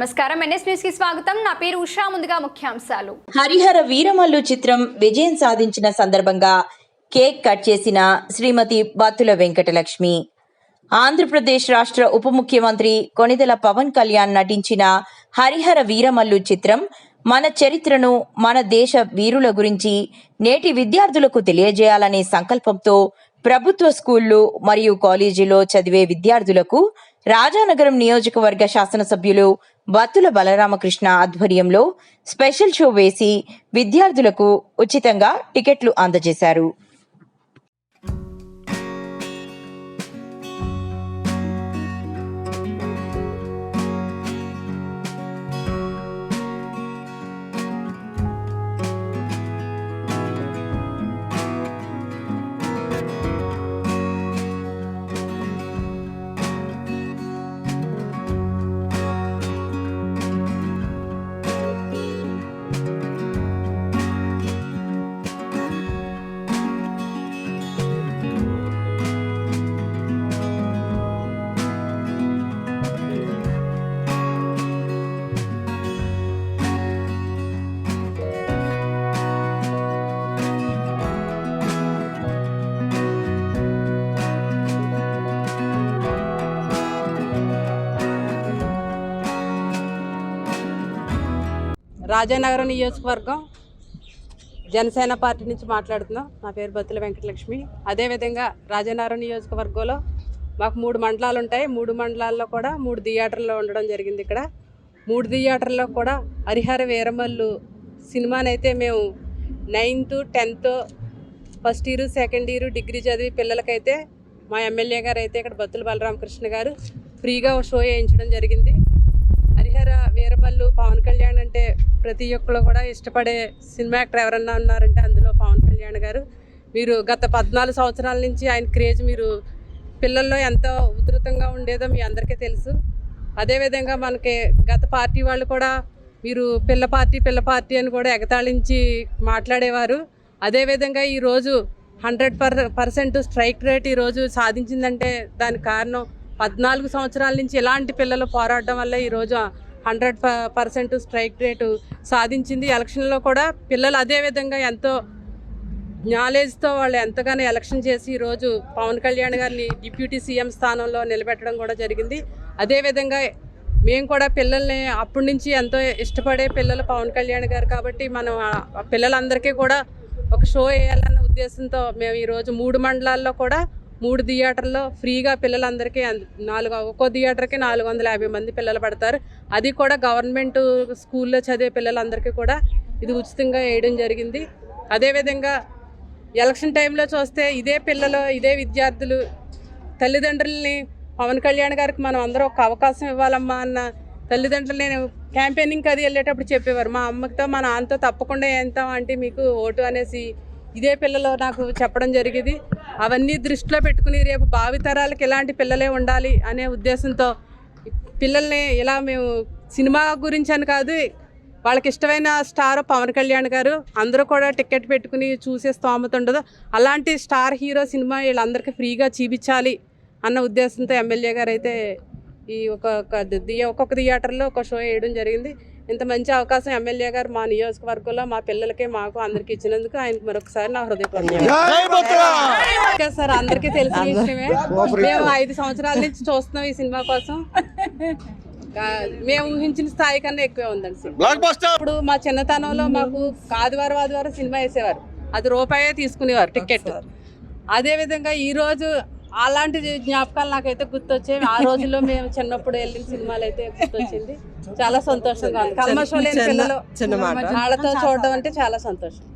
నమస్కారం. ఎన్ఎస్ న్యూస్కి స్వాగతం. నా పేరు ఉషా. ముందుగా ముఖ్యాంశాలు. హరిహర వీరమల్లు చిత్రం విజయం సాధించిన సందర్భంగా కేక్ కట్ చేసిన శ్రీమతి బత్తుల వెంకటలక్ష్మి. ఆంధ్రప్రదేశ్ రాష్ట్ర ఉప ముఖ్యమంత్రి కొనిదెల పవన్ కళ్యాణ్ నటించిన హరిహర వీరమల్లు చిత్రం మన చరిత్రను మన దేశ వీరుల గురించి నేటి విద్యార్థులకు తెలియజేయాలనే సంకల్పంతో ప్రభుత్వ స్కూళ్ళు మరియు కాలేజీలో చదివే విద్యార్థులకు రాజానగరం నియోజకవర్గ శాసనసభ్యులు బత్తుల బలరామకృష్ణ ఆధ్వర్యంలో స్పెషల్ షో వేసి విద్యార్థులకు ఉచితంగా టికెట్లు అందజేశారు. రాజానగరం నియోజకవర్గం జనసేన పార్టీ నుంచి మాట్లాడుతున్నాం. నా పేరు బత్తుల వెంకటలక్ష్మి. అదేవిధంగా రాజానగరం నియోజకవర్గంలో మాకు మూడు మండలాలు ఉంటాయి. మూడు మండలాల్లో కూడా మూడు థియేటర్లు ఉండడం జరిగింది ఇక్కడ. మూడు థియేటర్లో కూడా హరిహర వీరమల్లు సినిమానైతే మేము ninth tenth first year second year degree చదివి పిల్లలకైతే మా ఎమ్మెల్యే గారు అయితే ఇక్కడ బత్తుల బలరామకృష్ణ గారు ఫ్రీగా షో వేయించడం జరిగింది. వీరమల్లు పవన్ కళ్యాణ్ అంటే ప్రతి ఒక్కరు కూడా ఇష్టపడే సినిమా యాక్టర్ ఎవరన్నా ఉన్నారంటే అందులో పవన్ కళ్యాణ్ గారు. మీరు గత పద్నాలుగు సంవత్సరాల నుంచి ఆయన క్రేజ్ మీరు పిల్లల్లో ఎంతో ఉధృతంగా ఉండేదో మీ అందరికీ తెలుసు. అదేవిధంగా మనకి గత పార్టీ వాళ్ళు కూడా మీరు పిల్ల పార్టీ పిల్ల పార్టీ అని కూడా ఎగతాళించి మాట్లాడేవారు. అదేవిధంగా ఈరోజు hundred per percent strike rate ఈరోజు సాధించిందంటే దానికి కారణం పద్నాలుగు సంవత్సరాల నుంచి ఇలాంటి పిల్లలు పోరాడడం వల్ల ఈరోజు హండ్రెడ్ పర్సెంట్ స్ట్రైక్ రేటు సాధించింది. ఎలక్షన్లో కూడా పిల్లలు అదే విధంగా ఎంతో నాలెడ్జ్తో వాళ్ళు ఎంతగానో ఎలక్షన్ చేసి ఈరోజు పవన్ కళ్యాణ్ గారిని డిప్యూటీ సీఎం స్థానంలో నిలబెట్టడం కూడా జరిగింది. అదేవిధంగా మేము కూడా పిల్లల్ని అప్పటి నుంచి ఎంతో ఇష్టపడే పిల్లలు పవన్ కళ్యాణ్ గారు కాబట్టి మనం పిల్లలందరికీ కూడా ఒక షో వేయాలన్న ఉద్దేశంతో మేము ఈరోజు మూడు మండలాల్లో కూడా మూడు థియేటర్లో ఫ్రీగా పిల్లలందరికీ నాలుగు ఒక్కో థియేటర్కి నాలుగు వందల యాభై మంది పిల్లలు పడతారు. అది కూడా గవర్నమెంట్ స్కూల్లో చదివే పిల్లలందరికీ కూడా ఇది ఉచితంగా వేయడం జరిగింది. అదేవిధంగా ఎలక్షన్ టైంలో చూస్తే ఇదే పిల్లలు ఇదే విద్యార్థులు తల్లిదండ్రుల్ని పవన్ కళ్యాణ్ గారికి మనం అందరూ ఒక అవకాశం ఇవ్వాలమ్మా అన్న తల్లిదండ్రులు నేను క్యాంపెయినింగ్కి అది వెళ్ళేటప్పుడు చెప్పేవారు. మా అమ్మతో మా నాన్నతో తప్పకుండా వేస్తాం అంటే మీకు ఓటు అనేసి ఇదే పిల్లలు నాకు చెప్పడం జరిగేది. అవన్నీ దృష్టిలో పెట్టుకుని రేపు భావితరాలకు ఇలాంటి పిల్లలే ఉండాలి అనే ఉద్దేశంతో పిల్లల్ని ఇలా మేము సినిమా గురించి అని కాదు వాళ్ళకి ఇష్టమైన స్టార్ పవన్ కళ్యాణ్ గారు అందరూ కూడా టికెట్ పెట్టుకుని చూసే స్తోమత ఉండదు. అలాంటి స్టార్ హీరో సినిమా వీళ్ళందరికీ ఫ్రీగా చూపించాలి అన్న ఉద్దేశంతో ఎమ్మెల్యే గారు అయితే ఈ ఒక్కొక్క ది- ఒక్కొక్క థియేటర్లో ఒక షో వేయడం జరిగింది. ఇంత మంచి అవకాశం ఎమ్మెల్యే గారు మా నియోజకవర్గంలో మా పిల్లలకి మాకు అందరికి ఇచ్చినందుకు ఆయనకు మరొకసారి నా హృదయపూర్వక సార్ అందరికీ తెలిసిన విషయమే. మేము ఐదు సంవత్సరాల నుంచి చూస్తున్నాం ఈ సినిమా కోసం. మేము ఊహించిన స్థాయి కన్నా ఎక్కువే ఉందండి సినిమా. ఇప్పుడు మా చిన్నతనంలో మాకు ఆదివారం ఆదివారం సినిమా వేసేవారు. అది రూపాయే తీసుకునేవారు టికెట్. అదే విధంగా ఈ రోజు అలాంటి జ్ఞాపకాలు నాకైతే గుర్తొచ్చాయి ఆ రోజుల్లో మేము చిన్నప్పుడు వెళ్ళిన సినిమాలు అయితే గుర్తొచ్చింది. చాలా సంతోషంగా ఉంది. లేని పిల్లలు చూడడం అంటే చాలా సంతోషం.